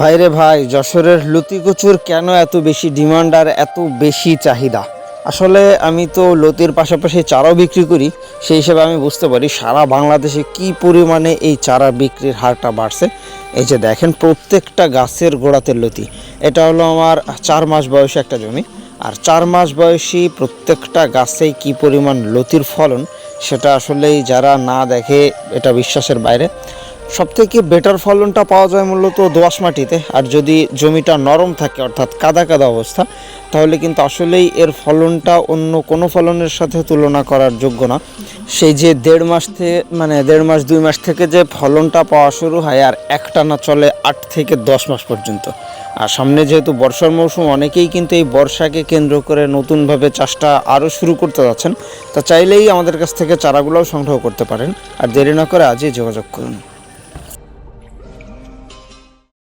ভাইরে ভাই, যশোরের লতি কচুর কেন এত বেশি ডিমান্ড আর এত বেশি চাহিদা? আসলে আমি তো লতির পাশাপাশি চারাও বিক্রি করি, সেই হিসেবে আমি বুঝতে পারি সারা বাংলাদেশে কি পরিমাণে এই চারা বিক্রির হারটা বাড়ছে। এই যে দেখেন, প্রত্যেকটা গাছের গোড়াতে লতি। এটা হলো আমার চার মাস বয়সী একটা জমি। আর চার মাস বয়সী প্রত্যেকটা গাছেই কি পরিমাণ লতির ফলন, সেটা আসলেই যারা না দেখে এটা বিশ্বাসের বাইরে। সবথেকে বেটার ফলনটা পাওয়া যায় মূলত দোআঁশ মাটিতে। আর যদি জমিটা নরম থাকে, অর্থাৎ কাদা কাদা অবস্থা, তাহলে কিন্তু আসলেই এর ফলনটা অন্য কোনো ফলনের সাথে তুলনা করার যোগ্য না। সেই যে দেড় মাস থেকে মানে দেড় মাস, দুই মাস থেকে যে ফলনটা পাওয়া শুরু হয়, আর একটানা চলে আট থেকে দশ মাস পর্যন্ত। আর সামনে যেহেতু বর্ষার মৌসুম, অনেকেই কিন্তু এই বর্ষাকে কেন্দ্র করে নতুনভাবে চাষটা আরও শুরু করতে যাচ্ছেন। তা চাইলেই আমাদের কাছ থেকে চারাগুলোও সংগ্রহ করতে পারেন। আর দেরি না করে আজই যোগাযোগ করুন।